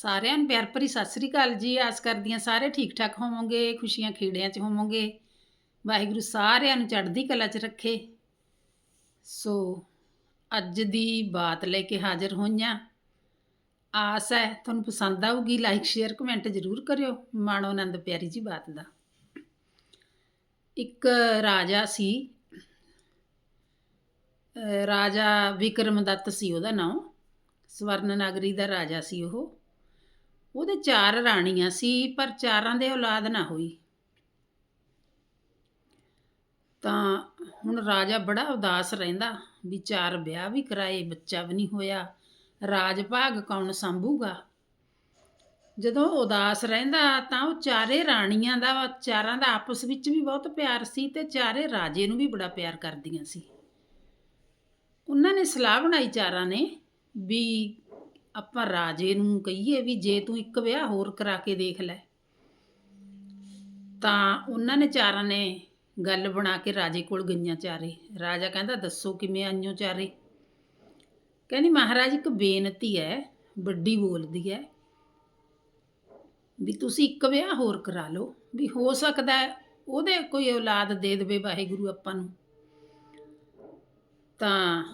ਸਾਰਿਆਂ ਨੂੰ ਪਿਆਰ ਭਰੀ ਸਤਿ ਸ੍ਰੀ ਅਕਾਲ ਜੀ। ਆਸ ਕਰਦੀ ਹਾਂ ਸਾਰੇ ਠੀਕ ਠਾਕ ਹੋਵੋਗੇ, ਖੁਸ਼ੀਆਂ ਖੇੜਿਆਂ 'ਚ ਹੋਵੋਗੇ। ਵਾਹਿਗੁਰੂ ਸਾਰਿਆਂ ਨੂੰ ਚੜ੍ਹਦੀ ਕਲਾ 'ਚ ਰੱਖੇ। ਸੋ ਅੱਜ ਦੀ ਬਾਤ ਲੈ ਕੇ ਹਾਜ਼ਰ ਹੋਈਆਂ। ਆਸ ਹੈ ਤੁਹਾਨੂੰ ਪਸੰਦ ਆਊਗੀ ਲਾਈਕ ਸ਼ੇਅਰ ਕਮੈਂਟ ਜ਼ਰੂਰ ਕਰਿਓ। ਮਾਣੋ ਆਨੰਦ ਪਿਆਰੀ ਜੀ ਬਾਤ ਦਾ। ਇੱਕ ਰਾਜਾ ਸੀ। ਅਹ ਰਾਜਾ ਵਿਕਰਮਦੱਤ ਸੀ ਉਹਦਾ ਨਾਮ। ਸਵਰਨ ਨਗਰੀ ਦਾ ਰਾਜਾ ਸੀ ਉਹ। ਉਹਦੇ ਚਾਰ ਰਾਣੀਆਂ ਸੀ, ਪਰ ਚਾਰਾਂ ਦੇ ਔਲਾਦ ਨਾ ਹੋਈ। ਤਾਂ ਹੁਣ ਰਾਜਾ ਬੜਾ ਉਦਾਸ ਰਹਿੰਦਾ ਵੀ ਚਾਰ ਵਿਆਹ ਵੀ ਕਰਾਏ, ਬੱਚਾ ਵੀ ਨਹੀਂ ਹੋਇਆ। ਰਾਜ ਭਾਗ ਕੌਣ ਸੰਭੂਗਾ? ਜਦੋਂ ਉਦਾਸ ਰਹਿੰਦਾ ਤਾਂ ਉਹ ਚਾਰੇ ਰਾਣੀਆਂ ਦਾ, ਚਾਰਾਂ ਦਾ ਆਪਸ ਵਿੱਚ ਵੀ ਬਹੁਤ ਪਿਆਰ ਸੀ ਤੇ ਚਾਰੇ ਰਾਜੇ ਨੂੰ ਵੀ ਬੜਾ ਪਿਆਰ ਕਰਦੀਆਂ ਸੀ। ਉਹਨਾਂ ਨੇ ਸਲਾਹ ਬਣਾਈ ਚਾਰਾਂ ਨੇ ਵੀ ਆਪਾਂ ਰਾਜੇ ਨੂੰ ਕਹੀਏ ਵੀ ਜੇ ਤੂੰ ਇੱਕ ਵਿਆਹ ਹੋਰ ਕਰਾ ਕੇ ਦੇਖ ਲੈ। ਤਾਂ ਉਹਨਾਂ ਨੇ ਚਾਰਾਂ ਨੇ ਗੱਲ ਬਣਾ ਕੇ ਰਾਜੇ ਕੋਲ ਗਈਆਂ ਚਾਰੇ। ਰਾਜਾ ਕਹਿੰਦਾ, ਦੱਸੋ ਕਿਵੇਂ ਆਈਓ ਚਾਰੇ? ਕਹਿੰਦੀ, ਮਹਾਰਾਜ, ਇੱਕ ਬੇਨਤੀ ਹੈ ਵੱਡੀ ਬੋਲਦੀ ਹੈ ਵੀ ਤੁਸੀਂ ਇੱਕ ਵਿਆਹ ਹੋਰ ਕਰਾ ਲਓ। ਵੀ ਹੋ ਸਕਦਾ ਉਹਦੇ ਕੋਈ ਔਲਾਦ ਦੇ ਦੇਵੇ ਵਾਹਿਗੁਰੂ ਆਪਾਂ ਨੂੰ। ਤਾਂ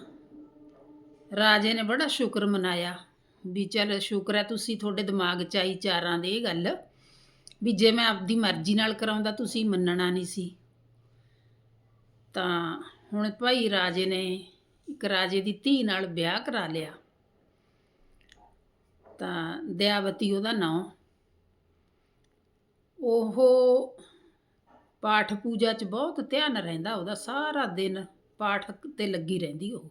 ਰਾਜੇ ਨੇ ਬੜਾ ਸ਼ੁਕਰ ਮਨਾਇਆ। ਵੀ ਚੱਲ ਸ਼ੁਕਰ ਹੈ ਤੁਸੀਂ ਤੁਹਾਡੇ ਦਿਮਾਗ 'ਚ ਆਈ ਚਾਰਾਂ ਦੇ ਇਹ ਗੱਲ, ਵੀ ਜੇ ਮੈਂ ਆਪਦੀ ਮਰਜ਼ੀ ਨਾਲ ਕਰਾਉਂਦਾ ਤੁਸੀਂ ਮੰਨਣਾ ਨਹੀਂ ਸੀ। ਤਾਂ ਹੁਣ ਭਾਈ ਰਾਜੇ ਨੇ ਇੱਕ ਰਾਜੇ ਦੀ ਧੀ ਨਾਲ ਵਿਆਹ ਕਰਾ ਲਿਆ। ਤਾਂ ਦਇਆਵਤੀ ਉਹਦਾ ਨਾਂ, ਉਹ ਪਾਠ ਪੂਜਾ 'ਚ ਬਹੁਤ ਧਿਆਨ ਰਹਿੰਦਾ, ਉਹਦਾ ਸਾਰਾ ਦਿਨ ਪਾਠ ਤੇ ਲੱਗੀ ਰਹਿੰਦੀ ਉਹ।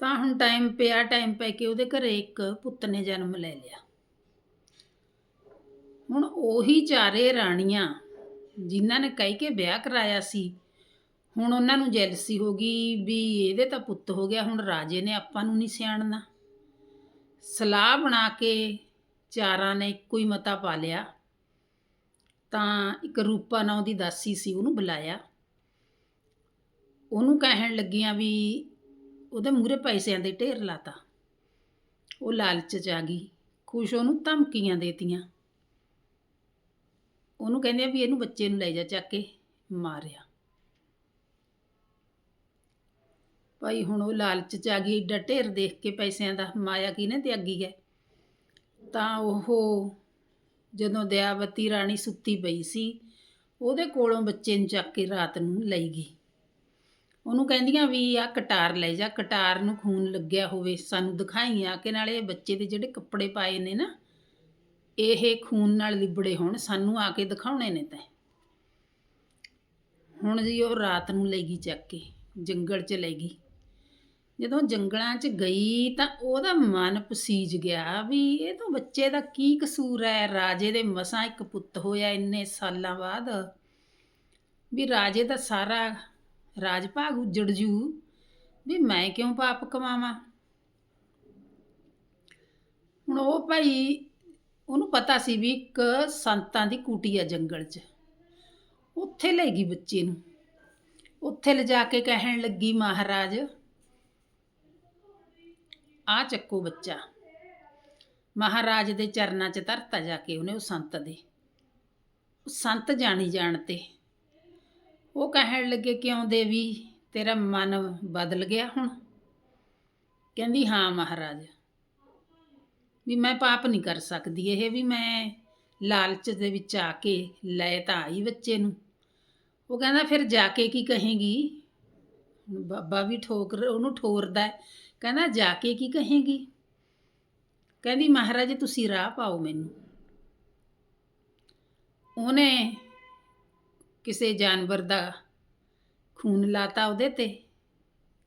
ਤਾਂ ਹੁਣ ਟਾਈਮ ਪਿਆ ਟਾਈਮ ਪੈ ਕੇ ਉਹਦੇ ਘਰੇ ਇੱਕ ਪੁੱਤ ਨੇ ਜਨਮ ਲੈ ਲਿਆ। ਹੁਣ ਉਹੀ ਚਾਰੇ ਰਾਣੀਆਂ ਜਿਨ੍ਹਾਂ ਨੇ ਕਹਿ ਕੇ ਵਿਆਹ ਕਰਾਇਆ ਸੀ, ਹੁਣ ਉਹਨਾਂ ਨੂੰ ਜੈਲਸੀ ਹੋ ਗਈ ਵੀ ਇਹਦੇ ਤਾਂ ਪੁੱਤ ਹੋ ਗਿਆ, ਹੁਣ ਰਾਜੇ ਨੇ ਆਪਾਂ ਨੂੰ ਨਹੀਂ ਸਿਆਣਨਾ। ਸਲਾਹ ਬਣਾ ਕੇ ਚਾਰਾਂ ਨੇ ਇੱਕੋ ਹੀ ਮਤਾ ਪਾ ਲਿਆ, ਤਾਂ ਇੱਕ ਰੂਪਾ ਨਾਂ ਦੀ ਦਾਸੀ ਸੀ, ਉਹਨੂੰ ਬੁਲਾਇਆ। ਉਹਨੂੰ ਕਹਿਣ ਲੱਗੀਆਂ ਵੀ ਉਹਦੇ ਮੂਰੇ ਪੈਸਿਆਂ ਦੇ ਢੇਰ ਲਾਤਾ। ਉਹ ਲਾਲਚ ਚ ਆ ਗਈ, ਖੁਸ਼ ਉਹਨੂੰ ਧਮਕੀਆਂ ਦੇਤੀਆਂ। ਉਹਨੂੰ ਕਹਿੰਦੇ ਆ ਵੀ ਇਹਨੂੰ ਬੱਚੇ ਨੂੰ ਲੈ ਜਾ ਚੱਕ ਕੇ, ਮਾਰਿਆ। ਭਾਈ ਹੁਣ ਉਹ ਲਾਲਚ ਚ ਆ ਗਈ, ਏਡਾ ਢੇਰ ਦੇਖ ਕੇ ਪੈਸਿਆਂ ਦਾ ਮਾਇਆ ਕਿਹਨੇ ਤਿਆਗੀ ਹੈ? ਤਾਂ ਉਹ ਜਦੋਂ ਦਇਆਵਤੀ ਰਾਣੀ ਸੁੱਤੀ ਪਈ ਸੀ, ਉਹਦੇ ਕੋਲੋਂ ਬੱਚੇ ਨੂੰ ਚੱਕ ਕੇ ਰਾਤ ਨੂੰ ਲਈ ਗਈ। ਉਹਨੂੰ ਕਹਿੰਦੀਆਂ ਵੀ ਆ ਕਟਾਰ ਲੈ ਜਾ, ਕਟਾਰ ਨੂੰ ਖੂਨ ਲੱਗਿਆ ਹੋਵੇ, ਸਾਨੂੰ ਦਿਖਾਈ ਆ ਕਿ ਨਾਲੇ ਬੱਚੇ ਦੇ ਜਿਹੜੇ ਕੱਪੜੇ ਪਾਏ ਨੇ ਨਾ, ਇਹ ਖੂਨ ਨਾਲ ਲਿਬੜੇ ਹੋਣ, ਸਾਨੂੰ ਆ ਕੇ ਦਿਖਾਉਣੇ ਨੇ ਤੈਂ। ਹੁਣ ਜੀ ਉਹ ਰਾਤ ਨੂੰ ਲੈ ਗਈ ਚੱਕ ਕੇ, ਜੰਗਲ 'ਚ ਲੈ ਗਈ। ਜਦੋਂ ਜੰਗਲਾਂ 'ਚ ਗਈ ਤਾਂ ਉਹਦਾ ਮਨ ਪਸੀਜ ਗਿਆ ਵੀ ਇਹ ਤਾਂ ਬੱਚੇ ਦਾ ਕੀ ਕਸੂਰ ਹੈ ਰਾਜੇ ਦੇ ਮਸਾਂ ਇੱਕ ਪੁੱਤ ਹੋਇਆ ਇੰਨੇ ਸਾਲਾਂ ਬਾਅਦ। ਵੀ ਰਾਜੇ ਦਾ ਸਾਰਾ ਰਾਜ ਭਾਗ ਉਜੜ ਜੂ। ਵੀ ਮੈਂ ਕਿਉਂ ਪਾਪ ਕਮਾਵਾਂ? ਹੁਣ ਉਹ ਭਾਈ, ਉਹਨੂੰ ਪਤਾ ਸੀ ਵੀ ਇੱਕ ਸੰਤਾਂ ਦੀ ਕੂਟੀ ਆ ਜੰਗਲ 'ਚ। ਉੱਥੇ ਲੈ ਗਈ ਬੱਚੇ ਨੂੰ। ਉੱਥੇ ਲਿਜਾ ਕੇ ਕਹਿਣ ਲੱਗੀ ਮਹਾਰਾਜ ਆ ਚੱਕੋ ਬੱਚਾ। ਮਹਾਰਾਜ ਦੇ ਚਰਨਾਂ 'ਚ ਧਰਤਾ ਜਾ ਕੇ ਉਹਨੇ ਉਹ ਸੰਤ ਦੇ। ਸੰਤ ਜਾਣੀ ਜਾਣ ਤੇ। ਉਹ ਕਹਿਣ ਲੱਗੇ, ਕਿਉਂ ਦੇਵੀ, ਤੇਰਾ ਮਨ ਬਦਲ ਗਿਆ ਹੁਣ? ਕਹਿੰਦੀ, ਹਾਂ ਮਹਾਰਾਜ। ਵੀ ਮੈਂ ਪਾਪ ਨਹੀਂ ਕਰ ਸਕਦੀ, ਇਹ ਵੀ ਮੈਂ ਲਾਲਚ ਦੇ ਵਿੱਚ ਆ ਕੇ ਲੈ ਤਾਂ ਆਈ ਬੱਚੇ ਨੂੰ। ਉਹ ਕਹਿੰਦਾ, ਫਿਰ ਜਾ ਕੇ ਕੀ ਕਹੇਗੀ? ਹੁਣ ਬਾਬਾ ਵੀ ਠੋਕ, ਉਹਨੂੰ ਠੋਰਦਾ ਕਹਿੰਦਾ, ਜਾ ਕੇ ਕੀ ਕਹੇਗੀ? ਕਹਿੰਦੀ, ਮਹਾਰਾਜ, ਤੁਸੀਂ ਰਾਹ ਪਾਓ ਮੈਨੂੰ। ਉਹਨੇ ਕਿਸੇ ਜਾਨਵਰ ਦਾ ਖੂਨ ਲਾਤਾ ਉਹਦੇ ਤੇ,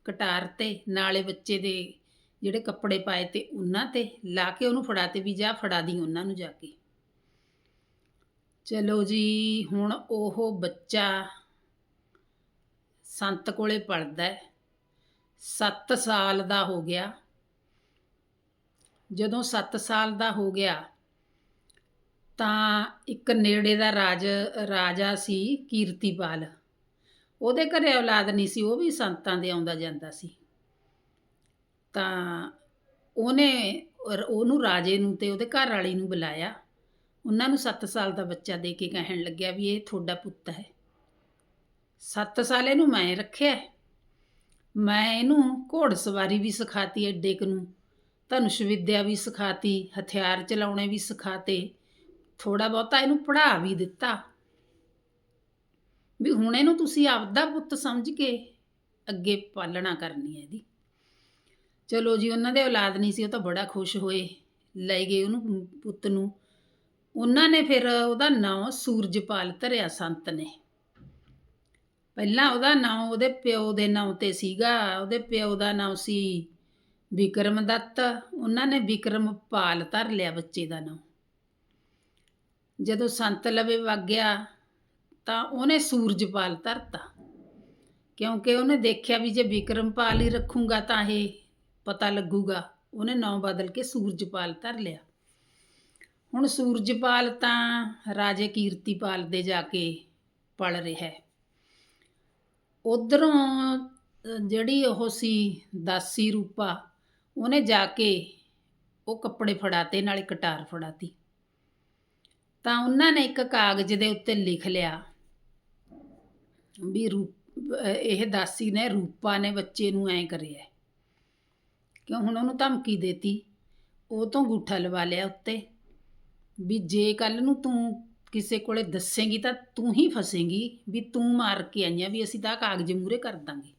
ਕਟਾਰ ਤੇ, ਨਾਲੇ ਬੱਚੇ ਦੇ ਜਿਹੜੇ ਕੱਪੜੇ ਪਾਏ ਤੇ ਉਹਨਾਂ ਤੇ, ਲਾ ਕੇ ਉਹਨੂੰ ਫੜਾ ਤੇ ਵੀ ਜਾ, ਫੜਾ ਦੀ ਉਹਨਾਂ ਨੂੰ ਜਾ ਕੇ। ਚਲੋ ਜੀ, ਹੁਣ ਉਹ ਬੱਚਾ ਸੰਤ ਕੋਲੇ ਪੜਦਾ ਹੈ। 7 ਸਾਲ ਦਾ ਹੋ ਗਿਆ। ਜਦੋਂ 7 ਸਾਲ ਦਾ ਹੋ ਗਿਆ ਤਾਂ ਇੱਕ ਨੇੜੇ ਦਾ ਰਾਜ, ਰਾਜਾ ਸੀ ਕੀਰਤੀਪਾਲ। ਉਹਦੇ ਘਰੇ ਔਲਾਦ ਨਹੀਂ ਸੀ, ਉਹ ਵੀ ਸੰਤਾਂ ਦੇ ਆਉਂਦਾ ਜਾਂਦਾ ਸੀ। ਤਾਂ ਉਹਨੇ ਉਹਨੂੰ ਰਾਜੇ ਨੂੰ ਤੇ ਉਹਦੇ ਘਰ ਵਾਲੀ ਨੂੰ ਬੁਲਾਇਆ। ਉਹਨਾਂ ਨੂੰ 7 ਸਾਲ ਦਾ ਬੱਚਾ ਦੇ ਕੇ ਕਹਿਣ ਲੱਗਿਆ ਵੀ ਇਹ ਤੁਹਾਡਾ ਪੁੱਤ ਹੈ। 7 ਸਾਲ ਇਹਨੂੰ ਮੈਂ ਰੱਖਿਆ ਮੈਂ ਇਹਨੂੰ ਘੋੜ ਸਵਾਰੀ ਵੀ ਸਿਖਾਤੀ ਐਡੇ ਕੁ ਨੂੰ। ਧਨੁਸ਼ ਵਿੱਦਿਆ ਵੀ ਸਿਖਾਤੀ, ਹਥਿਆਰ ਚਲਾਉਣੇ ਵੀ ਸਿਖਾਤੇ। ਥੋੜਾ ਬਹੁਤਾ ਇਹਨੂੰ ਪੜ੍ਹਾ ਵੀ ਦਿੱਤਾ। ਵੀ ਹੁਣ ਇਹਨੂੰ ਤੁਸੀਂ ਆਪਦਾ ਪੁੱਤ ਸਮਝ ਕੇ ਅੱਗੇ ਪਾਲਣਾ ਕਰਨੀ ਹੈ ਇਹਦੀ। ਚਲੋ ਜੀ, ਉਹਨਾਂ ਦੇ ਔਲਾਦ ਨਹੀਂ ਸੀ, ਉਹ ਤਾਂ ਬੜਾ ਖੁਸ਼ ਹੋਏ, ਲੈ ਗਏ ਉਹਨੂੰ ਪੁੱਤ ਨੂੰ। ਉਹਨਾਂ ਨੇ ਫਿਰ ਉਹਦਾ ਨਾਂ ਸੂਰਜਪਾਲ ਧਰਿਆ ਸੰਤ ਨੇ। ਪਹਿਲਾਂ ਉਹਦਾ ਨਾਂ ਉਹਦੇ ਪਿਓ ਦੇ ਨਾਂ ਤੇ ਸੀਗਾ, ਉਹਦੇ ਪਿਓ ਦਾ ਨਾਂ ਸੀ ਵਿਕਰਮ ਦੱਤ ਉਹਨਾਂ ਨੇ ਵਿਕਰਮਪਾਲ ਧਰ ਲਿਆ ਬੱਚੇ ਦਾ ਨਾਂ। ਜਦੋਂ ਸੰਤ ਲਵੇ ਵਗ ਤਾਂ ਉਹਨੇ ਸੂਰਜਪਾਲ ਧਰਤਾ। ਕਿਉਂਕਿ ਉਹਨੇ ਦੇਖਿਆ ਵੀ ਜੇ ਵਿਕਰਮਪਾਲ ਹੀ ਰੱਖੂੰਗਾ ਤਾਂ ਇਹ ਪਤਾ ਲੱਗੂਗਾ, ਉਹਨੇ ਨਾਂ ਬਦਲ ਕੇ ਸੂਰਜਪਾਲ ਧਰ ਲਿਆ। ਹੁਣ ਸੂਰਜਪਾਲ ਤਾਂ ਰਾਜੇ ਕੀਰਤੀਪਾਲ ਦੇ ਜਾ ਕੇ ਪਲ ਰਿਹਾ ਹੈ। ਉਧਰੋਂ ਜਿਹੜੀ ਉਹ ਸੀ ਦਾਸੀ ਰੂਪਾ, ਉਹਨੇ ਜਾ ਕੇ ਉਹ ਕੱਪੜੇ ਫੜਾਤੇ, ਨਾਲੇ ਕਟਾਰ ਫੜਾਤੀ। ਤਾਂ ਉਹਨਾਂ ਨੇ ਇੱਕ ਕਾਗਜ਼ ਦੇ ਉੱਤੇ ਲਿਖ ਲਿਆ ਵੀ ਰੂਪ, ਇਹ ਦਾਸੀ ਨੇ ਰੂਪਾ ਨੇ ਬੱਚੇ ਨੂੰ ਐਂ ਕਰਿਆ। ਕਿਉਂ ਹੁਣ ਉਹਨੂੰ ਧਮਕੀ ਦੇਤੀ? ਉਹ ਤੋਂ ਗੂਠਾ ਲਵਾ ਲਿਆ ਉੱਤੇ ਵੀ ਜੇ ਕੱਲ ਨੂੰ ਤੂੰ ਕਿਸੇ ਕੋਲੇ ਦੱਸੇਂਗੀ ਤਾਂ ਤੂੰ ਹੀ ਫਸੇਂਗੀ ਵੀ ਤੂੰ ਮਾਰ ਕੇ ਆਈਆਂ ਵੀ ਅਸੀਂ ਤਾਂ ਕਾਗਜ਼ ਮੂਰੇ ਕਰ ਦਾਂਗੇ।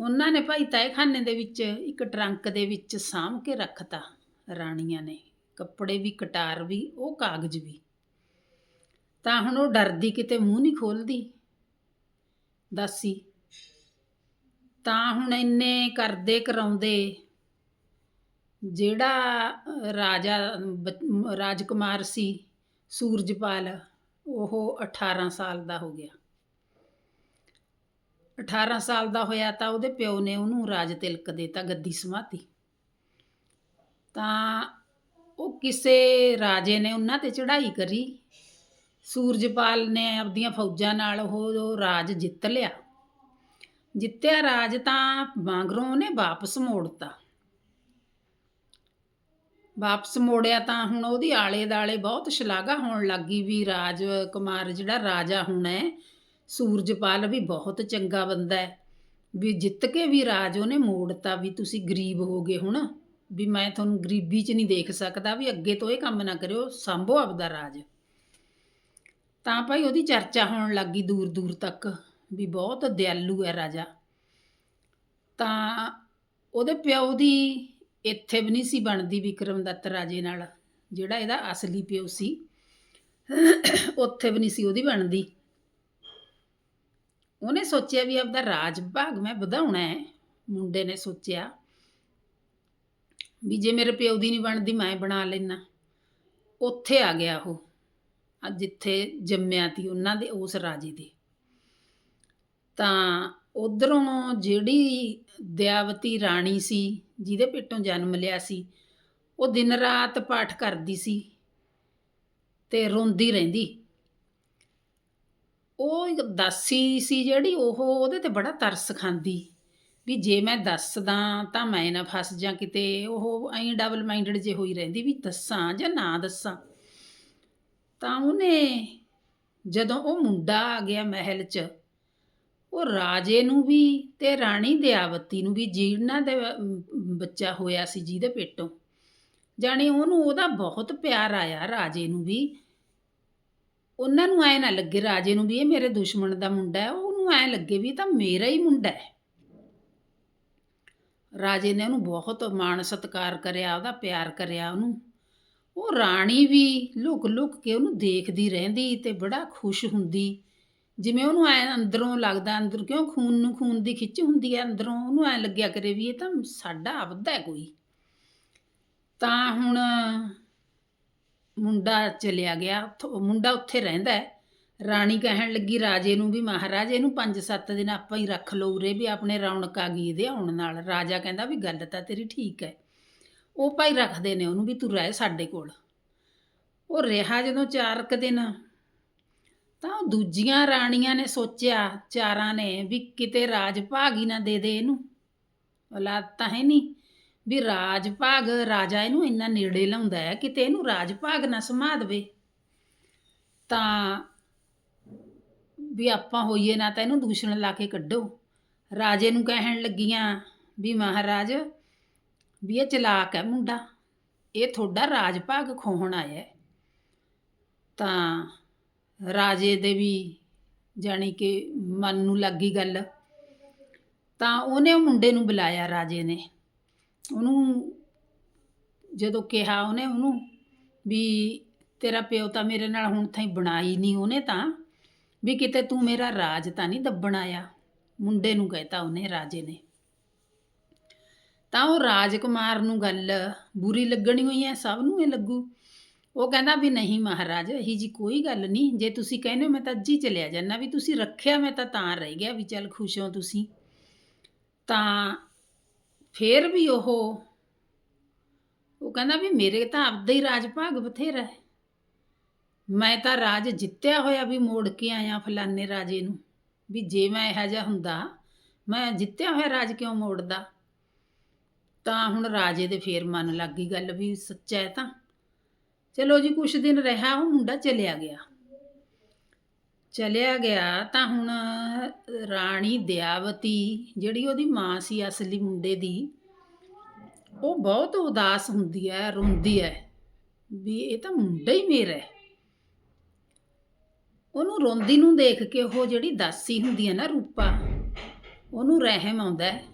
ਉਹਨਾਂ ਨੇ ਭਾਈ ਤਹਿਖਾਨੇ ਦੇ ਵਿੱਚ ਇੱਕ ਟਰੰਕ ਦੇ ਵਿੱਚ ਸਾਂਭ ਕੇ ਰੱਖਤਾ ਰਾਣੀਆਂ ਨੇ। ਕੱਪੜੇ ਵੀ, ਕਟਾਰ ਵੀ, ਉਹ ਕਾਗਜ਼ ਵੀ। ਤਾਂ ਹੁਣ ਉਹ ਡਰਦੀ ਕਿਤੇ ਮੂੰਹ ਨਹੀਂ ਖੋਲਦੀ। ਦਾਸੀ। ਤਾਂ ਹੁਣ ਇੰਨੇ ਕਰਦੇ ਕਰਾਉਂਦੇ। ਜਿਹੜਾ ਰਾਜਾ ਬ- ਰਾਜਕੁਮਾਰ ਸੀ, ਸੂਰਜਪਾਲ, ਉਹ 18 ਸਾਲ ਦਾ ਹੋ ਗਿਆ। 18 ਸਾਲ ਦਾ ਹੋਇਆ ਤਾਂ ਉਹਦੇ ਪਿਓ ਨੇ ਉਹਨੂੰ ਰਾਜ ਤਿਲਕ ਦੇਤਾ, ਗੱਦੀ ਸਮਾਤੀ ਤਾਂ ਉਹ ਕਿਸੇ ਰਾਜੇ ਨੇ ਉਹਨਾਂ ਤੇ ਚੜ੍ਹਾਈ ਕਰੀ। ਸੂਰਜਪਾਲ ਨੇ ਆਪਦੀਆਂ ਫੌਜਾਂ ਨਾਲ ਉਹ ਰਾਜ ਜਿੱਤ ਲਿਆ। ਜਿੱਤਿਆ ਰਾਜ ਤਾਂ ਵਾਂਗਰੋਂ ਉਹਨੇ ਵਾਪਸ ਮੋੜਤਾ। ਵਾਪਸ ਮੋੜਿਆ ਤਾਂ ਹੁਣ ਉਹਦੀ ਆਲੇ ਦਾਲੇ ਬਹੁਤ ਸ਼ਲਾਘਾ ਹੋਣ ਲੱਗੀ ਵੀ ਰਾਜ ਕੁਮਾਰ ਜਿਹੜਾ ਰਾਜਾ ਹੁਣ ਹੈ, ਸੂਰਜਪਾਲ ਵੀ ਬਹੁਤ ਚੰਗਾ ਬੰਦਾ ਹੈ। ਵੀ ਜਿੱਤ ਕੇ ਵੀ ਰਾਜ ਉਹਨੇ ਮੋੜਤਾ ਵੀ ਤੁਸੀਂ ਗਰੀਬ ਹੋ ਗਏ ਹੁਣ। ਵੀ ਮੈਂ ਤੁਹਾਨੂੰ ਗਰੀਬੀ 'ਚ ਨਹੀਂ ਦੇਖ ਸਕਦਾ ਵੀ ਅੱਗੇ ਤੋਂ ਇਹ ਕੰਮ ਨਾ ਕਰਿਓ, ਸੰਭੋ ਆਪਦਾ ਰਾਜ। ਤਾਂ ਭਾਈ ਉਹਦੀ ਚਰਚਾ ਹੋਣ ਲੱਗੀ ਦੂਰ ਦੂਰ ਤੱਕ ਵੀ ਬਹੁਤ ਦਿਆਲੂ ਹੈ ਰਾਜਾ। ਤਾਂ ਉਹਦੇ ਪਿਓ ਦੀ ਇੱਥੇ ਵੀ ਨਹੀਂ ਸੀ ਬਣਦੀ ਵਿਕਰਮ ਦੱਤ ਰਾਜੇ ਨਾਲ, ਜਿਹੜਾ ਇਹਦਾ ਅਸਲੀ ਪਿਓ ਸੀ। ਉੱਥੇ ਵੀ ਨਹੀਂ ਸੀ ਉਹਦੀ ਬਣਦੀ। ਉਹਨੇ ਸੋਚਿਆ ਵੀ ਆਪਦਾ ਰਾਜ ਭਾਗ ਮੈਂ ਵਧਾਉਣਾ ਹੈ। ਮੁੰਡੇ ਨੇ ਸੋਚਿਆ ਵੀ ਜੇ ਮੇਰੇ ਪਿਓ ਦੀ ਨਹੀਂ ਬਣਦੀ ਮੈਂ ਬਣਾ ਲੈਣਾ ਉੱਥੇ ਆ ਗਿਆ ਉਹ, ਆ ਜਿੱਥੇ ਜੰਮਿਆ ਤੀ ਉਹਨਾਂ ਦੇ, ਉਸ ਰਾਜੇ ਦੇ। ਤਾਂ ਉਧਰੋਂ ਜਿਹੜੀ ਦਿਆਵਤੀ ਰਾਣੀ ਸੀ, ਜਿਹਦੇ ਪੇਟੋਂ ਜਨਮ ਲਿਆ ਸੀ, ਉਹ ਦਿਨ ਰਾਤ ਪਾਠ ਕਰਦੀ ਸੀ ਤੇ ਰੋਂਦੀ ਰਹਿੰਦੀ। ਉਹ ਇੱਕ ਦਾਸੀ ਸੀ ਜਿਹੜੀ, ਉਹ ਉਹਦੇ ਤੇ ਬੜਾ ਤਰਸ ਖਾਂਦੀ। ਵੀ ਜੇ ਮੈਂ ਦੱਸਦਾ ਤਾਂ ਮੈਂ ਨਾ ਫਸ ਜਾਂ ਕਿਤੇ, ਉਹ ਐਂ ਡਬਲ ਮਾਈਂਡਡ ਜੇ ਹੋਈ ਰਹਿੰਦੀ ਵੀ ਦੱਸਾਂ ਜਾਂ ਨਾ ਦੱਸਾਂ। ਤਾਂ ਉਹਨੇ ਜਦੋਂ ਉਹ ਮੁੰਡਾ ਆ ਗਿਆ ਮਹਿਲ 'ਚ, ਉਹ ਰਾਜੇ ਨੂੰ ਵੀ ਤੇ ਰਾਣੀ ਦਿਆਵਤੀ ਨੂੰ ਵੀ ਜਿਹਨਾਂ ਦੇ ਬੱਚਾ ਹੋਇਆ ਸੀ ਜਿਹਦੇ ਪੇਟੋਂ, ਜਾਣੀ ਉਹਨੂੰ ਉਹਦਾ ਬਹੁਤ ਪਿਆਰ ਆਇਆ ਰਾਜੇ ਨੂੰ ਵੀ। ਉਹਨਾਂ ਨੂੰ ਐ ਨਾ ਲੱਗੇ, ਰਾਜੇ ਨੂੰ ਵੀ ਇਹ ਮੇਰੇ ਦੁਸ਼ਮਣ ਦਾ ਮੁੰਡਾ ਹੈ, ਉਹਨੂੰ ਐ ਲੱਗੇ ਵੀ ਤਾਂ ਮੇਰਾ ਹੀ ਮੁੰਡਾ ਹੈ। ਰਾਜੇ ਨੇ ਉਹਨੂੰ ਬਹੁਤ ਮਾਣ ਸਤਿਕਾਰ ਕਰਿਆ, ਉਹਦਾ ਪਿਆਰ ਕਰਿਆ ਉਹਨੂੰ। ਉਹ ਰਾਣੀ ਵੀ ਲੁਕ ਲੁਕ ਕੇ ਉਹਨੂੰ ਦੇਖਦੀ ਰਹਿੰਦੀ ਤੇ ਬੜਾ ਖੁਸ਼ ਹੁੰਦੀ। ਜਿਵੇਂ ਉਹਨੂੰ ਐ ਅੰਦਰੋਂ ਲੱਗਦਾ, ਅੰਦਰ ਕਿਉਂ ਖੂਨ ਨੂੰ ਖੂਨ ਦੀ ਖਿੱਚ ਹੁੰਦੀ ਹੈ ਅੰਦਰੋਂ, ਉਹਨੂੰ ਐ ਲੱਗਿਆ ਕਰੇ ਵੀ ਇਹ ਤਾਂ ਸਾਡਾ ਆਪਦਾ ਹੈ ਕੋਈ। ਤਾਂ ਹੁਣ ਮੁੰਡਾ ਚਲਿਆ ਗਿਆ, ਉੱਥੋਂ- ਮੁੰਡਾ ਉੱਥੇ ਰਹਿੰਦਾ ਹੈ ਰਾਣੀ ਕਹਿਣ ਲੱਗੀ, ਰਾਜੇ ਨੂੰ ਵੀ ਮਹਾਰਾਜ, ਇਹਨੂੰ 5-7 ਦਿਨ ਆਪਾਂ ਹੀ ਰੱਖ ਲਓ ਉਰੇ ਵੀ ਆਪਣੇ ਰੌਣਕ ਆ ਗਈ ਇਹਦੇ ਆਉਣ ਨਾਲ। ਰਾਜਾ ਕਹਿੰਦਾ, ਵੀ ਗੱਲ ਤਾਂ ਤੇਰੀ ਠੀਕ ਹੈ। ਉਹ ਭਾਈ ਰੱਖਦੇ ਨੇ, ਉਹਨੂੰ ਵੀ ਤੂੰ ਰਹਿ ਸਾਡੇ ਕੋਲ। ਉਹ ਰਿਹਾ ਜਦੋਂ ਚਾਰ ਕੁ ਦਿਨ, ਤਾਂ ਉਹ ਦੂਜੀਆਂ ਰਾਣੀਆਂ ਨੇ ਸੋਚਿਆ, ਚਾਰਾਂ ਨੇ, ਵੀ ਕਿਤੇ ਰਾਜ ਭਾਗ ਹੀ ਨਾ ਦੇ ਦੇ ਇਹਨੂੰ। ਔਲਾਦ ਤਾਂ ਹੈ ਨਹੀਂ, ਵੀ ਰਾਜ ਭਾਗ, ਰਾਜਾ ਇਹਨੂੰ ਇੰਨਾ ਨੇੜੇ ਲਾਉਂਦਾ ਹੈ, ਕਿਤੇ ਇਹਨੂੰ ਰਾਜ ਭਾਗ ਨਾ ਸਮਾ ਦੇਵੇ। ਤਾਂ ਵੀ ਆਪਾਂ ਹੋਈਏ ਨਾ ਤਾਂ ਇਹਨੂੰ ਦੂਸ਼ਣ ਲਾ ਕੇ ਕੱਢੋ। ਰਾਜੇ ਨੂੰ ਕਹਿਣ ਲੱਗੀਆਂ ਵੀ ਮਹਾਰਾਜ, ਵੀ ਇਹ ਚਲਾਕ ਹੈ ਮੁੰਡਾ। ਇਹ ਤੁਹਾਡਾ ਰਾਜ ਭਾਗ ਖੋਹਣ ਆਇਆ ਤਾਂ ਰਾਜੇ ਦੇ ਵੀ ਜਾਣੀ ਕਿ ਮਨ ਨੂੰ ਲੱਗੀ ਗੱਲ। ਤਾਂ ਉਹਨੇ ਉਹ ਮੁੰਡੇ ਨੂੰ ਬੁਲਾਇਆ ਰਾਜੇ ਨੇ। ਉਹਨੂੰ ਜਦੋਂ ਕਿਹਾ ਉਹਨੇ ਉਹਨੂੰ ਵੀ ਤੇਰਾ ਪਿਓ ਤਾਂ ਮੇਰੇ ਨਾਲ ਹੁਣ ਤਾਈਂ ਬਣਾਈ ਨਹੀਂ ਉਹਨੇ ਤਾਂ। ਵੀ ਕਿਤੇ ਤੂੰ ਮੇਰਾ ਰਾਜ ਤਾਂ ਨਹੀਂ ਦੱਬਣ ਆਇਆ? ਮੁੰਡੇ ਨੂੰ ਕਹਿਤਾ ਉਹਨੇ, ਰਾਜੇ ਨੇ। ਤਾਂ ਉਹ ਰਾਜਕੁਮਾਰ ਨੂੰ ਗੱਲ ਬੁਰੀ ਲੱਗਣੀ ਹੋਈ ਹੈ ਸਭ ਨੂੰ ਇਹ ਲੱਗੂ। ਉਹ ਕਹਿੰਦਾ ਵੀ ਨਹੀਂ ਮਹਾਰਾਜ, ਇਹੀ ਜੀ ਕੋਈ ਗੱਲ ਨਹੀਂ। ਜੇ ਤੁਸੀਂ ਕਹਿੰਦੇ ਹੋ ਮੈਂ ਤਾਂ ਅੱਜ ਹੀ ਚਲਿਆ ਜਾਣਾ ਵੀ ਤੁਸੀਂ ਰੱਖਿਆ ਮੈਂ ਤਾਂ ਤਾਂ ਰਹਿ ਗਿਆ, ਵੀ ਚੱਲ ਖੁਸ਼ ਹੋ ਤੁਸੀਂ। ਤਾਂ ਫੇਰ ਵੀ ਉਹ ਉਹ ਕਹਿੰਦਾ ਵੀ ਮੇਰੇ ਤਾਂ ਆਪਦਾ ਹੀ ਰਾਜ ਭਾਗ ਬਥੇਰਾ ਹੈ ਮੈਂ ਤਾਂ ਰਾਜ ਜਿੱਤਿਆ ਹੋਇਆ ਵੀ ਮੋੜ ਕੇ ਆਇਆ ਫਲਾਨੇ ਰਾਜੇ ਨੂੰ। ਵੀ ਜੇ ਮੈਂ ਇਹੋ ਜਿਹਾ ਹੁੰਦਾ, ਮੈਂ ਜਿੱਤਿਆ ਹੋਇਆ ਰਾਜ ਕਿਉਂ ਮੋੜਦਾ? ਤਾਂ ਹੁਣ ਰਾਜੇ ਦੇ ਫੇਰ ਮਨ ਲੱਗ ਗਈ ਗੱਲ ਵੀ ਸੱਚਾ ਹੈ ਤਾਂ। ਚਲੋ ਜੀ, ਕੁਛ ਦਿਨ ਰਿਹਾ ਉਹ ਮੁੰਡਾ ਚਲਿਆ ਗਿਆ। ਚਲਿਆ ਗਿਆ ਤਾਂ ਹੁਣ ਰਾਣੀ ਦਿਆਵਤੀ, ਜਿਹੜੀ ਉਹਦੀ ਮਾਂ ਸੀ, ਅਸਲੀ ਮੁੰਡੇ ਦੀ, ਉਹ ਬਹੁਤ ਉਦਾਸ ਹੁੰਦੀ ਹੈ, ਰੋਂਦੀ ਹੈ ਵੀ ਇਹ ਤਾਂ ਮੁੰਡਾ ਹੀ ਮੇਰਾ ਹੈ। ਉਹਨੂੰ ਰੋਂਦੀ ਨੂੰ ਦੇਖ ਕੇ ਉਹ ਜਿਹੜੀ ਦਾਸੀ ਹੁੰਦੀ ਹੈ ਨਾ ਰੂਪਾ, ਉਹਨੂੰ ਰਹਿਮ ਆਉਂਦਾ ਹੈ।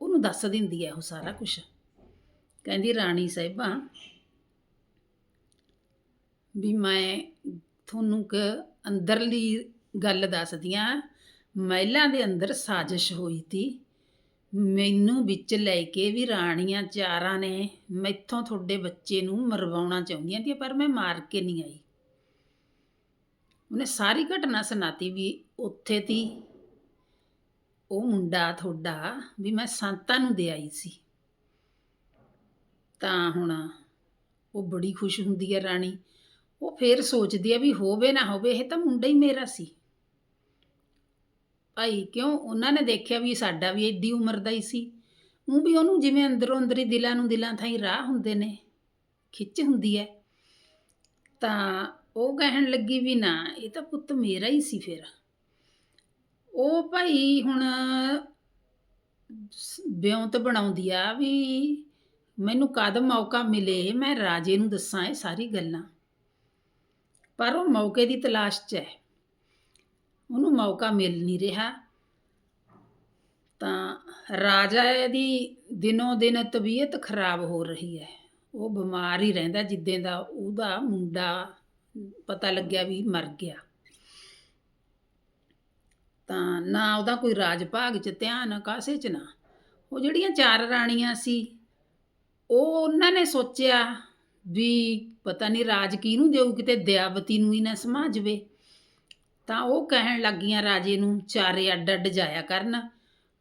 ਉਹਨੂੰ ਦੱਸ ਦਿੰਦੀ ਹੈ ਉਹ ਸਾਰਾ ਕੁਝ ਕਹਿੰਦੀ, ਰਾਣੀ ਸਾਹਿਬਾਂ, ਵੀ ਮੈਂ ਤੁਹਾਨੂੰ ਕ ਅੰਦਰਲੀ ਗੱਲ ਦੱਸਦੀ ਹਾਂ। ਮਹਿਲਾਂ ਦੇ ਅੰਦਰ ਸਾਜ਼ਿਸ਼ ਹੋਈ ਤੀ ਮੈਨੂੰ ਵਿੱਚ ਲੈ ਕੇ ਵੀ ਰਾਣੀਆਂ ਚਾਰਾਂ ਨੇ ਮੈਥੋਂ ਤੁਹਾਡੇ ਬੱਚੇ ਨੂੰ ਮਰਵਾਉਣਾ ਚਾਹੁੰਦੀਆਂ ਤੀ ਪਰ ਮੈਂ ਮਾਰ ਕੇ ਨਹੀਂ ਆਈ। ਉਹਨੇ ਸਾਰੀ ਘਟਨਾ ਸੁਣਾਤੀ ਵੀ ਉੱਥੇ ਤੀ ਉਹ ਮੁੰਡਾ ਤੁਹਾਡਾ ਵੀ ਮੈਂ ਸੰਤਾਂ ਨੂੰ ਦੇ ਆਈ ਸੀ। ਤਾਂ ਹੁਣ ਉਹ ਬੜੀ ਖੁਸ਼ ਹੁੰਦੀ ਹੈ ਰਾਣੀ। ਉਹ ਫੇਰ ਸੋਚਦੀ ਹੈ ਵੀ ਹੋਵੇ ਨਾ ਹੋਵੇ, ਇਹ ਤਾਂ ਮੁੰਡਾ ਹੀ ਮੇਰਾ ਸੀ। ਭਾਈ, ਕਿਉਂ? ਉਹਨਾਂ ਨੇ ਦੇਖਿਆ ਵੀ ਸਾਡਾ ਵੀ ਏਡੀ ਉਮਰ ਦਾ ਹੀ ਸੀ। ਉਹ ਵੀ ਉਹਨੂੰ ਜਿਵੇਂ ਅੰਦਰੋਂ ਅੰਦਰੀ ਦਿਲਾਂ ਨੂੰ ਦਿਲਾਂ ਥਾਈ ਰਾਹ ਹੁੰਦੇ ਨੇ, ਖਿੱਚ ਹੁੰਦੀ ਹੈ। ਤਾਂ ਉਹ ਕਹਿਣ ਲੱਗੀ ਵੀ ਨਾ, ਇਹ ਤਾਂ ਪੁੱਤ ਮੇਰਾ ਹੀ ਸੀ ਫਿਰ। ਉਹ ਭਾਈ ਹੁਣ ਬਿਉਂਤ ਬਣਾਉਂਦੀ ਆ ਵੀ ਮੈਨੂੰ ਕਦ ਮੌਕਾ ਮਿਲੇ, ਮੈਂ ਰਾਜੇ ਨੂੰ ਦੱਸਾਂ ਇਹ ਸਾਰੀ ਗੱਲਾਂ। ਪਰ ਉਹ ਮੌਕੇ ਦੀ ਤਲਾਸ਼ 'ਚ ਹੈ। ਉਹਨੂੰ ਮੌਕਾ ਮਿਲ ਨਹੀਂ ਰਿਹਾ। ਤਾਂ ਰਾਜਾ ਦੀ ਦਿਨੋਂ ਦਿਨ ਤਬੀਅਤ ਖਰਾਬ ਹੋ ਰਹੀ ਹੈ। ਉਹ ਬਿਮਾਰ ਹੀ ਰਹਿੰਦਾ ਜਿੱਦਾਂ ਦਾ ਉਹਦਾ ਮੁੰਡਾ ਪਤਾ ਲੱਗਿਆ ਵੀ ਮਰ ਗਿਆ। ਤਾਂ ਨਾ ਉਹਦਾ ਕੋਈ ਰਾਜ ਭਾਗ ਚ ਧਿਆਨ ਕਾਸੇ ਚ ਨਾ। ਉਹ ਜਿਹੜੀਆਂ ਚਾਰ ਰਾਣੀਆਂ ਸੀ, ਉਹ ਉਹਨਾਂ ਨੇ ਸੋਚਿਆ ਵੀ ਪਤਾ ਨਹੀਂ ਰਾਜ ਕਿਹਨੂੰ ਦੇਊ, ਕਿਤੇ ਦਿਆਵਤੀ ਨੂੰ ਹੀ ਨਾ ਸਮਾ ਜਵੇ। ਤਾਂ ਉਹ ਕਹਿਣ ਲੱਗੀਆਂ ਰਾਜੇ ਨੂੰ, ਚਾਰੇ ਅੱਡ ਅੱਡ ਜਾਇਆ ਕਰਨ।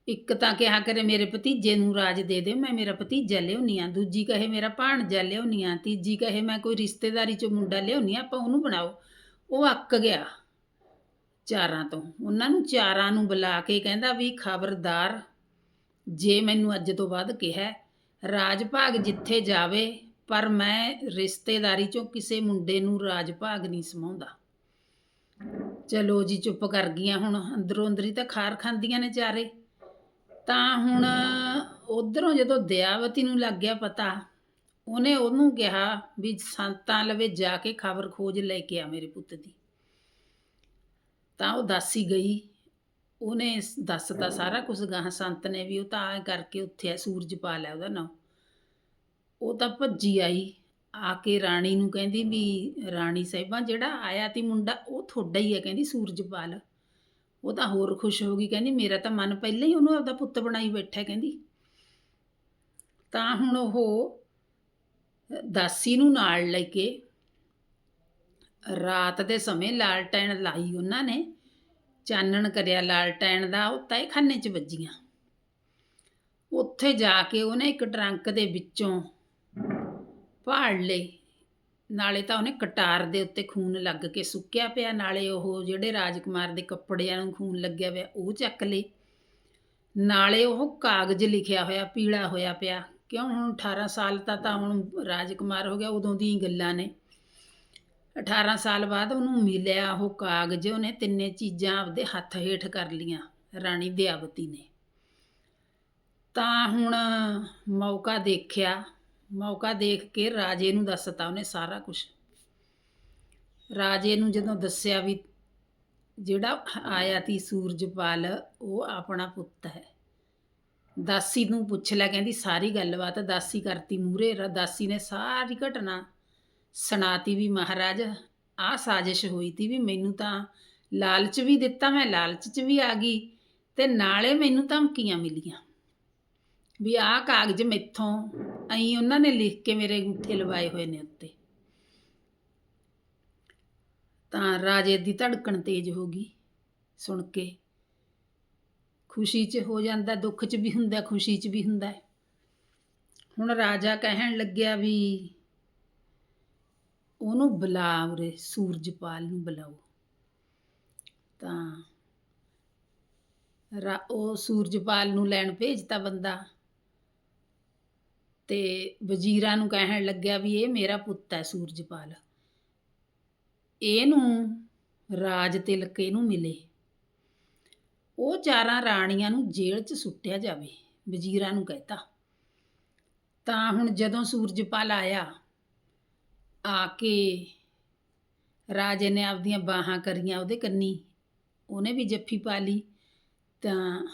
ਇੱਕ ਤਾਂ ਕਿਹਾ ਕਰੇ ਮੇਰੇ ਭਤੀਜੇ ਨੂੰ ਰਾਜ ਦੇ ਦੇ ਮੈਂ ਮੇਰਾ ਭਤੀਜਾ ਲਿਆਉਣੀ ਆ। ਦੂਜੀ ਕਹੇ ਮੇਰਾ ਭਾਣਜਾ ਲਿਆਉਣੀ ਆ। ਤੀਜੀ ਕਹੇ ਮੈਂ ਕੋਈ ਰਿਸ਼ਤੇਦਾਰੀ ਚੋਂ ਮੁੰਡਾ ਲਿਆਉਣੀ ਆ, ਆਪਾਂ ਉਹਨੂੰ ਬਣਾਓ। ਉਹ ਅੱਕ ਗਿਆ ਚਾਰਾਂ ਤੋਂ। ਉਹਨਾਂ ਨੂੰ ਚਾਰਾਂ ਨੂੰ ਬੁਲਾ ਕੇ ਕਹਿੰਦਾ ਵੀ ਖਬਰਦਾਰ, ਜੇ ਮੈਨੂੰ ਅੱਜ ਤੋਂ ਬਾਅਦ ਕਿਹਾ ਰਾਜ ਭਾਗ ਜਿੱਥੇ ਜਾਵੇ, ਪਰ ਮੈਂ ਰਿਸ਼ਤੇਦਾਰੀ ਚੋਂ ਕਿਸੇ ਮੁੰਡੇ ਨੂੰ ਰਾਜ ਭਾਗ ਨਹੀਂ ਸਮਾਉਂਦਾ। ਚਲੋ ਜੀ, ਚੁੱਪ ਕਰ ਗਈਆਂ ਹੁਣ। ਅੰਦਰੋਂ ਅੰਦਰੀ ਤਾਂ ਖਾਰ ਖਾਂਦੀਆਂ ਨੇ ਚਾਰੇ। ਤਾਂ ਹੁਣ ਉਧਰੋਂ ਜਦੋਂ ਦਿਆਵਤੀ ਨੂੰ ਲੱਗ ਗਿਆ ਪਤਾ, ਉਹਨੇ ਉਹਨੂੰ ਕਿਹਾ ਵੀ ਸੰਤਾਂ ਲਵੇ ਜਾ ਕੇ ਖਬਰ ਖੋਜ ਲੈ ਕੇ ਆ ਮੇਰੇ ਪੁੱਤ ਦੀ। ਤਾਂ ਉਹ ਦਾਸੀ ਗਈ। ਉਹਨੇ ਸ- ਦੱਸਤਾ ਸਾਰਾ ਕੁਝ ਗਾਹ ਸੰਤ ਨੇ ਵੀ ਉਹ ਤਾਂ ਐ ਕਰਕੇ ਉੱਥੇ ਆ, ਸੂਰਜ ਪਾ ਉਹਦਾ ਨਾਂ ਉਹ ਤਾਂ ਭੱਜੀ ਆਈ। ਆ ਕੇ ਰਾਣੀ ਨੂੰ ਕਹਿੰਦੀ ਵੀ ਰਾਣੀ ਸਾਹਿਬਾਂ ਜਿਹੜਾ ਆਇਆ ਤੀ ਮੁੰਡਾ, ਉਹ ਤੁਹਾਡਾ ਹੀ ਹੈ ਕਹਿੰਦੀ ਸੂਰਜਪਾਲ ਉਹ ਤਾਂ ਹੋਰ ਖੁਸ਼ ਹੋ ਗਈ, ਕਹਿੰਦੀ ਮੇਰਾ ਤਾਂ ਮਨ ਪਹਿਲਾਂ ਹੀ ਉਹਨੂੰ ਆਪਦਾ ਪੁੱਤ ਬਣਾਈ ਬੈਠਾ ਕਹਿੰਦੀ। ਤਾਂ ਹੁਣ ਉਹ ਦਾਸੀ ਨੂੰ ਨਾਲ ਲੈ ਕੇ ਰਾਤ ਦੇ ਸਮੇਂ ਲਾਲਟੈਨ ਲਾਈ ਉਹਨਾਂ ਨੇ, ਚਾਨਣ ਕਰਿਆ ਲਾਲਟੈਨ ਦਾ, ਉਹ ਤਹਿਖਾਨੇ 'ਚ ਵੱਜੀਆਂ। ਉੱਥੇ ਜਾ ਕੇ ਉਹਨੇ ਇੱਕ ਟਰੰਕ ਦੇ ਵਿੱਚੋਂ ਭਾਲ ਲਈ ਨਾਲੇ ਤਾਂ ਉਹਨੇ ਕਟਾਰ ਦੇ ਉੱਤੇ ਖੂਨ ਲੱਗ ਕੇ ਸੁੱਕਿਆ ਪਿਆ, ਨਾਲੇ ਉਹ ਜਿਹੜੇ ਰਾਜਕੁਮਾਰ ਦੇ ਕੱਪੜਿਆਂ ਨੂੰ ਖੂਨ ਲੱਗਿਆ ਪਿਆ, ਉਹ ਚੱਕ ਲਏ। ਨਾਲੇ ਉਹ ਕਾਗਜ਼ ਲਿਖਿਆ ਹੋਇਆ, ਪੀਲਾ ਹੋਇਆ ਪਿਆ। ਕਿਉਂ ਹੁਣ 18 ਸਾਲ ਤਾਂ ਤਾਂ ਹੁਣ ਰਾਜਕੁਮਾਰ ਹੋ ਗਿਆ, ਉਦੋਂ ਦੀਆਂ ਗੱਲਾਂ ਨੇ। 18 ਸਾਲ ਬਾਅਦ ਉਹਨੂੰ ਮਿਲਿਆ ਉਹ ਕਾਗਜ਼, ਉਹਨੇ ਤਿੰਨੇ ਚੀਜ਼ਾਂ ਆਪਦੇ ਹੱਥ ਹੇਠ ਕਰ ਲੀਆਂ ਰਾਣੀ ਦਿਆਵਤੀ ਨੇ। ਤਾਂ ਹੁਣ ਮੌਕਾ ਦੇਖਿਆ ਮੌਕਾ ਦੇਖ ਕੇ ਰਾਜੇ ਨੂੰ ਦੱਸਤਾ ਉਹਨੇ ਸਾਰਾ ਕੁਝ ਰਾਜੇ ਨੂੰ ਜਦੋਂ ਦੱਸਿਆ ਵੀ ਜਿਹੜਾ ਆਇਆ ਤੀ ਸੂਰਜਪਾਲ, ਉਹ ਆਪਣਾ ਪੁੱਤ ਹੈ। ਦਾਸੀ ਨੂੰ ਪੁੱਛ ਲਿਆ ਕਹਿੰਦੀ ਸਾਰੀ ਗੱਲਬਾਤ ਦਾਸੀ ਕਰਤੀ ਮੂਰੇ ਦਾਸੀ ਨੇ ਸਾਰੀ ਘਟਨਾ ਸੁਣਾਤੀ ਵੀ ਮਹਾਰਾਜ, ਆਹ ਸਾਜ਼ਿਸ਼ ਹੋਈ ਤੀ ਵੀ ਮੈਨੂੰ ਤਾਂ ਲਾਲਚ ਵੀ ਦਿੱਤਾ, ਮੈਂ ਲਾਲਚ 'ਚ ਵੀ ਆ ਗਈ ਤੇ ਨਾਲੇ ਮੈਨੂੰ ਧਮਕੀਆਂ ਮਿਲੀਆਂ। ਵੀ ਆਹ ਕਾਗਜ਼ ਮੈਥੋਂ ਅਈ ਉਹਨਾਂ ਨੇ ਲਿਖ ਕੇ ਮੇਰੇ ਅੰਗੂਠੇ ਲਵਾਏ ਹੋਏ ਨੇ ਉੱਤੇ। ਤਾਂ ਰਾਜੇ ਦੀ ਧੜਕਣ ਤੇਜ਼ ਹੋ ਗਈ ਸੁਣ ਕੇ। ਖੁਸ਼ੀ 'ਚ ਹੋ ਜਾਂਦਾ, ਦੁੱਖ 'ਚ ਵੀ ਹੁੰਦਾ, ਖੁਸ਼ੀ 'ਚ ਵੀ ਹੁੰਦਾ। ਹੁਣ ਰਾਜਾ ਕਹਿਣ ਲੱਗਿਆ ਵੀ ਉਹਨੂੰ ਬੁਲਾ ਉਰੇ ਸੂਰਜਪਾਲ ਨੂੰ ਬੁਲਾਓ। ਤਾਂ ਰਾ- ਉਹ ਸੂਰਜਪਾਲ ਨੂੰ ਲੈਣ ਭੇਜਤਾ ਬੰਦਾ। ਤੇ ਵਜ਼ੀਰਾਂ ਨੂੰ ਕਹਿਣ ਲੱਗਿਆ ਵੀ ਇਹ ਮੇਰਾ ਪੁੱਤ ਹੈ ਸੂਰਜਪਾਲ। ਇਹਨੂੰ ਰਾਜ ਤਿਲਕ ਇਹਨੂੰ ਮਿਲੇ। ਉਹ ਚਾਰਾਂ ਰਾਣੀਆਂ ਨੂੰ ਜੇਲ੍ਹ 'ਚ ਸੁੱਟਿਆ ਜਾਵੇ, ਵਜ਼ੀਰਾਂ ਨੂੰ ਕਹਿਤਾ। ਤਾਂ ਹੁਣ ਜਦੋਂ ਸੂਰਜਪਾਲ ਆਇਆ, ਆ ਕੇ ਰਾਜੇ ਨੇ ਆਪਦੀਆਂ ਬਾਹਾਂ ਕਰੀਆਂ ਉਹਦੇ ਕੰਨੀ, ਉਹਨੇ ਵੀ ਜੱਫੀ ਪਾ ਲਈ। ਤਾਂ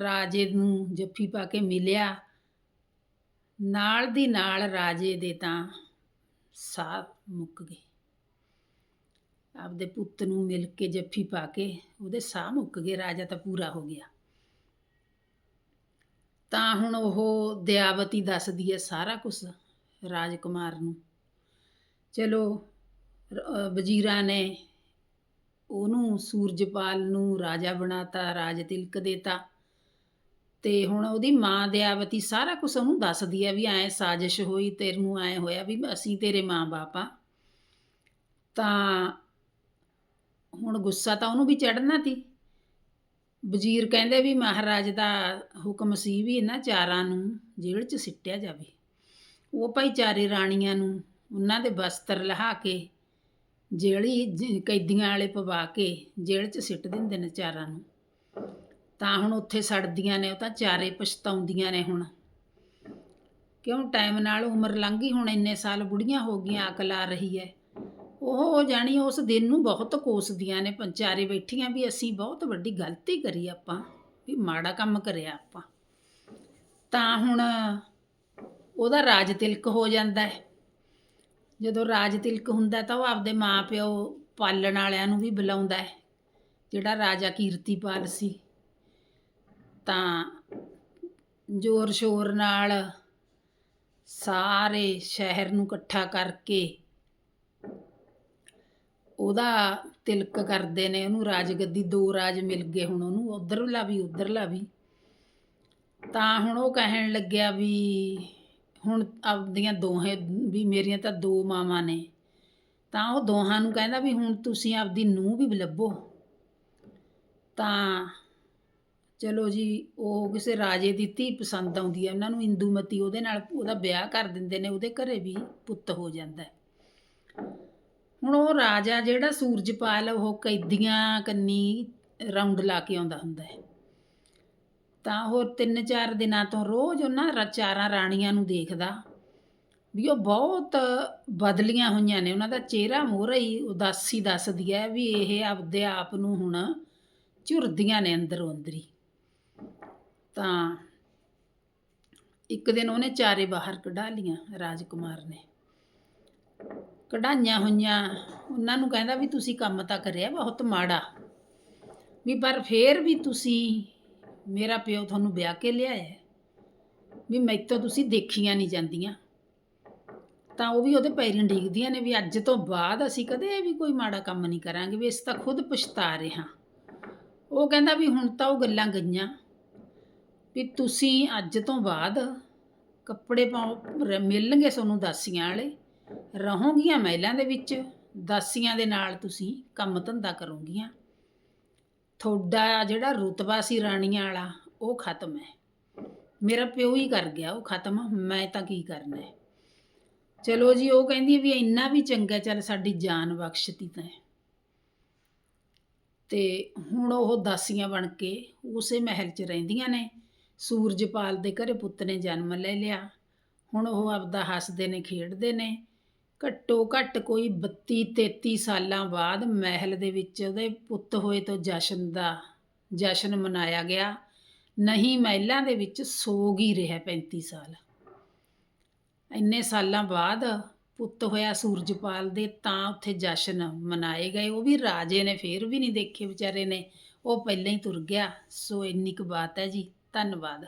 ਰਾਜੇ ਨੂੰ ਜੱਫੀ ਪਾ ਕੇ ਮਿਲਿਆ। ਨਾਲ ਦੀ ਨਾਲ ਰਾਜੇ ਦੇ ਤਾਂ ਸਾਹ ਮੁੱਕ ਗਏ। ਆਪਦੇ ਪੁੱਤ ਨੂੰ ਮਿਲ ਕੇ ਜੱਫੀ ਪਾ ਕੇ ਉਹਦੇ ਸਾਹ ਮੁੱਕ ਗਏ, ਰਾਜਾ ਤਾਂ ਪੂਰਾ ਹੋ ਗਿਆ। ਤਾਂ ਹੁਣ ਉਹ ਦਿਆਵਤੀ ਦੱਸਦੀ ਹੈ ਸਾਰਾ ਕੁਝ ਰਾਜਕੁਮਾਰ ਨੂੰ। ਚਲੋ ਵਜ਼ੀਰਾ ਨੇ ਉਹਨੂੰ ਸੂਰਜਪਾਲ ਨੂੰ ਰਾਜਾ ਬਣਾਤਾ, ਰਾਜ ਤਿਲਕ ਦੇਤਾ। ਤੇ ਹੁਣ ਉਹਦੀ ਮਾਂ ਦਿਆਵਤੀ ਸਾਰਾ ਕੁਝ ਉਹਨੂੰ ਦੱਸਦੀ ਹੈ ਵੀ ਐ ਸਾਜ਼ਿਸ਼ ਹੋਈ ਤੇਰੇ ਨੂੰ ਐ ਹੋਇਆ ਵੀ ਅਸੀਂ ਤੇਰੇ ਮਾਂ-ਬਾਪ ਆ। ਤਾਂ ਹੁਣ ਗੁੱਸਾ ਤਾਂ ਉਹਨੂੰ ਵੀ ਚੜਨਾ ਤੀ। ਵਜ਼ੀਰ ਕਹਿੰਦੇ ਵੀ ਮਹਾਰਾਜ ਦਾ ਹੁਕਮ ਸੀ ਵੀ ਇਹਨਾਂ ਚਾਰਾਂ ਨੂੰ ਜੇਲ੍ਹ 'ਚ ਸਿੱਟਿਆ ਜਾਵੇ। ਉਹ ਭਾਈ ਚਾਰੇ ਰਾਣੀਆਂ ਨੂੰ ਉਹਨਾਂ ਦੇ ਵਸਤਰ ਲਹਾ ਕੇ ਜਿਹੜੀ ਜ- ਕੈਦੀਆਂ ਵਾਲੇ ਪਵਾ ਕੇ ਜੇਲ੍ਹ 'ਚ ਸਿੱਟ ਦਿੰਦੇ ਨੇ ਚਾਰਾਂ ਨੂੰ। ਤਾਂ ਹੁਣ ਉੱਥੇ ਸੜਦੀਆਂ ਨੇ, ਉਹ ਤਾਂ ਚਾਰੇ ਪਛਤਾਉਂਦੀਆਂ ਨੇ ਹੁਣ। ਕਿਉਂ ਟਾਈਮ ਨਾਲ ਉਮਰ ਲੰਘ ਗਈ, ਹੁਣ ਇੰਨੇ ਸਾਲ ਬੁੜੀਆਂ ਹੋ ਗਈਆਂ, ਅਕਲ ਆ ਰਹੀ ਹੈ। ਉਹ ਜਾਣੀ ਉਸ ਦਿਨ ਨੂੰ ਬਹੁਤ ਕੋਸਦੀਆਂ ਨੇ, ਪੰਚਾਰੇ ਬੈਠੀਆਂ ਵੀ ਅਸੀਂ ਬਹੁਤ ਵੱਡੀ ਗਲਤੀ ਕਰੀ ਆਪਾਂ, ਵੀ ਮਾੜਾ ਕੰਮ ਕਰਿਆ ਆਪਾਂ। ਤਾਂ ਹੁਣ ਉਹਦਾ ਰਾਜ ਤਿਲਕ ਹੋ ਜਾਂਦਾ ਹੈ। ਜਦੋਂ ਰਾਜ ਤਿਲਕ ਹੁੰਦਾ ਤਾਂ ਉਹ ਆਪਦੇ ਮਾਪਿਓ ਪਾਲਣ ਵਾਲਿਆਂ ਨੂੰ ਵੀ ਬੁਲਾਉਂਦਾ ਹੈ, ਜਿਹੜਾ ਰਾਜਾ ਕੀਰਤੀਪਾਲ ਸੀ। ਤਾਂ ਜ਼ੋਰ ਸ਼ੋਰ ਨਾਲ ਸਾਰੇ ਸ਼ਹਿਰ ਨੂੰ ਇਕੱਠਾ ਕਰਕੇ ਉਹਦਾ ਤਿਲਕ ਕਰਦੇ ਨੇ ਉਹਨੂੰ ਰਾਜਗੱਦੀ ਦੋ ਰਾਜ ਮਿਲ ਗਏ ਹੁਣ ਉਹਨੂੰ, ਉਧਰਲਾ ਵੀ ਉਧਰਲਾ ਵੀ। ਤਾਂ ਹੁਣ ਉਹ ਕਹਿਣ ਲੱਗਿਆ ਵੀ ਹੁਣ ਆਪਦੀਆਂ ਦੋਹੇ, ਵੀ ਮੇਰੀਆਂ ਤਾਂ ਦੋ ਮਾਵਾਂ ਨੇ। ਤਾਂ ਉਹ ਦੋਹਾਂ ਨੂੰ ਕਹਿੰਦਾ ਵੀ ਹੁਣ ਤੁਸੀਂ ਆਪਦੀ ਨੂੰਹ ਵੀ ਲੱਭੋ। ਤਾਂ ਚਲੋ ਜੀ, ਉਹ ਕਿਸੇ ਰਾਜੇ ਦੀ ਧੀ ਪਸੰਦ ਆਉਂਦੀ ਹੈ, ਉਹਨਾਂ ਨੂੰ ਇੰਦੂਮਤੀ ਉਹਦੇ ਨਾਲ ਉਹਦਾ ਵਿਆਹ ਕਰ ਦਿੰਦੇ ਨੇ, ਉਹਦੇ ਘਰੇ ਵੀ ਪੁੱਤ ਹੋ ਜਾਂਦਾ ਹੈ। ਹੁਣ ਉਹ ਰਾਜਾ ਜਿਹੜਾ ਸੂਰਜਪਾਲ ਉਹ ਕੈਦੀਆਂ ਕੰਨੀ ਰਾਉਂਡ ਲਾ ਕੇ ਆਉਂਦਾ ਹੁੰਦਾ ਹੈ। ਤਾਂ ਉਹ ਤਿੰਨ ਚਾਰ ਦਿਨਾਂ ਤੋਂ ਰੋਜ਼ ਉਹਨਾਂ ਚਾਰਾਂ ਰਾਣੀਆਂ ਨੂੰ ਦੇਖਦਾ ਵੀ ਉਹ ਬਹੁਤ ਬਦਲੀਆਂ ਹੋਈਆਂ ਨੇ, ਉਹਨਾਂ ਦਾ ਚਿਹਰਾ ਮੋਹਰਾ ਹੀ ਉਦਾਸੀ ਦੱਸਦੀ ਹੈ ਵੀ ਇਹ ਆਪਦੇ ਆਪ ਨੂੰ ਹੁਣ ਝੁਰਦੀਆਂ ਨੇ ਅੰਦਰੋਂ ਅੰਦਰੀ। ਤਾਂ ਇੱਕ ਦਿਨ ਉਹਨੇ ਚਾਰੇ ਬਾਹਰ ਕਢਾ ਲੀਆਂ ਰਾਜਕੁਮਾਰ ਨੇ। ਕਢਾਈਆਂ ਹੋਈਆਂ, ਉਹਨਾਂ ਨੂੰ ਕਹਿੰਦਾ ਵੀ ਤੁਸੀਂ ਕੰਮ ਤਾਂ ਕਰਿਆ ਬਹੁਤ ਮਾੜਾ। ਵੀ ਪਰ ਫੇਰ ਵੀ ਤੁਸੀਂ ਮੇਰਾ ਪਿਓ ਤੁਹਾਨੂੰ ਵਿਆਹ ਕੇ ਲਿਆਇਆ ਵੀ ਮੈਥੋਂ ਤੁਸੀਂ ਦੇਖੀਆਂ ਨਹੀਂ ਜਾਂਦੀਆਂ। ਤਾਂ ਉਹ ਵੀ ਉਹਦੇ ਪੈਰੀਂ ਡਿੱਗਦੀਆਂ ਨੇ ਵੀ ਅੱਜ ਤੋਂ ਬਾਅਦ ਅਸੀਂ ਕਦੇ ਵੀ ਕੋਈ ਮਾੜਾ ਕੰਮ ਨਹੀਂ ਕਰਾਂਗੇ, ਵੀ ਅਸੀਂ ਤਾਂ ਖੁਦ ਪਛਤਾ ਰਹੇ ਹਾਂ। ਉਹ ਕਹਿੰਦਾ ਵੀ ਹੁਣ ਤਾਂ ਉਹ ਗੱਲਾਂ ਗਈਆਂ। ਵੀ ਤੁਸੀਂ ਅੱਜ ਤੋਂ ਬਾਅਦ ਕੱਪੜੇ ਪਾਉ ਰ- ਮਿਲਣਗੇ ਤੁਹਾਨੂੰ ਦਾਸੀਆਂ ਵਾਲੇ। ਰਹੋਗੀਆਂ ਮਹਿਲਾਂ ਦੇ ਵਿੱਚ, ਦਾਸੀਆਂ ਦੇ ਨਾਲ ਤੁਸੀਂ ਕੰਮ ਧੰਦਾ ਕਰੋਗੀਆਂ। ਤੁਹਾਡਾ ਜਿਹੜਾ ਰੁਤਬਾ ਸੀ ਰਾਣੀਆਂ ਵਾਲਾ, ਉਹ ਖਤਮ ਹੈ। ਮੇਰਾ ਪਿਓ ਹੀ ਕਰ ਗਿਆ, ਉਹ ਖਤਮ। ਮੈਂ ਤਾਂ ਕੀ ਕਰਨਾ ਹੈ? ਚਲੋ ਜੀ, ਉਹ ਕਹਿੰਦੀ ਵੀ ਇੰਨਾ ਵੀ ਚੰਗਾ, ਚੱਲ ਸਾਡੀ ਜਾਨ ਬਖਸ਼ਤੀ ਤਾਂ ਤੇ ਹੁਣ ਉਹ ਦਾਸੀਆਂ ਬਣ ਕੇ ਉਸੇ ਮਹਿਲ 'ਚ ਰਹਿੰਦੀਆਂ ਨੇ। ਸੂਰਜਪਾਲ ਦੇ ਘਰੇ ਪੁੱਤ ਨੇ ਜਨਮ ਲੈ ਲਿਆ। ਹੁਣ ਉਹ ਆਪਦਾ ਹੱਸਦੇ ਨੇ, ਖੇਡਦੇ ਨੇ। ਘੱਟੋ ਘੱਟ ਕੋਈ 32 33 ਸਾਲਾਂ ਬਾਅਦ ਮਹਿਲ ਦੇ ਵਿੱਚ ਉਹਦੇ ਪੁੱਤ ਹੋਏ ਤੋਂ ਜਸ਼ਨ ਦਾ, ਜਸ਼ਨ ਮਨਾਇਆ ਗਿਆ। ਨਹੀਂ ਮਹਿਲਾਂ ਦੇ ਵਿੱਚ ਸੋਗ ਹੀ ਰਿਹਾ 35 ਸਾਲ। ਇੰਨੇ ਸਾਲਾਂ ਬਾਅਦ ਪੁੱਤ ਹੋਇਆ ਸੂਰਜਪਾਲ ਦੇ ਤਾਂ ਉੱਥੇ ਜਸ਼ਨ ਮਨਾਏ ਗਏ। ਉਹ ਵੀ ਰਾਜੇ ਨੇ, ਫੇਰ ਵੀ ਨਹੀਂ ਦੇਖੇ ਵਿਚਾਰੇ ਨੇ। ਉਹ ਪਹਿਲਾਂ ਹੀ ਤੁਰ ਗਿਆ। ਸੋ ਇੰਨੀ ਕੁ ਬਾਤ ਹੈ ਜੀ। ਧੰਨਵਾਦ।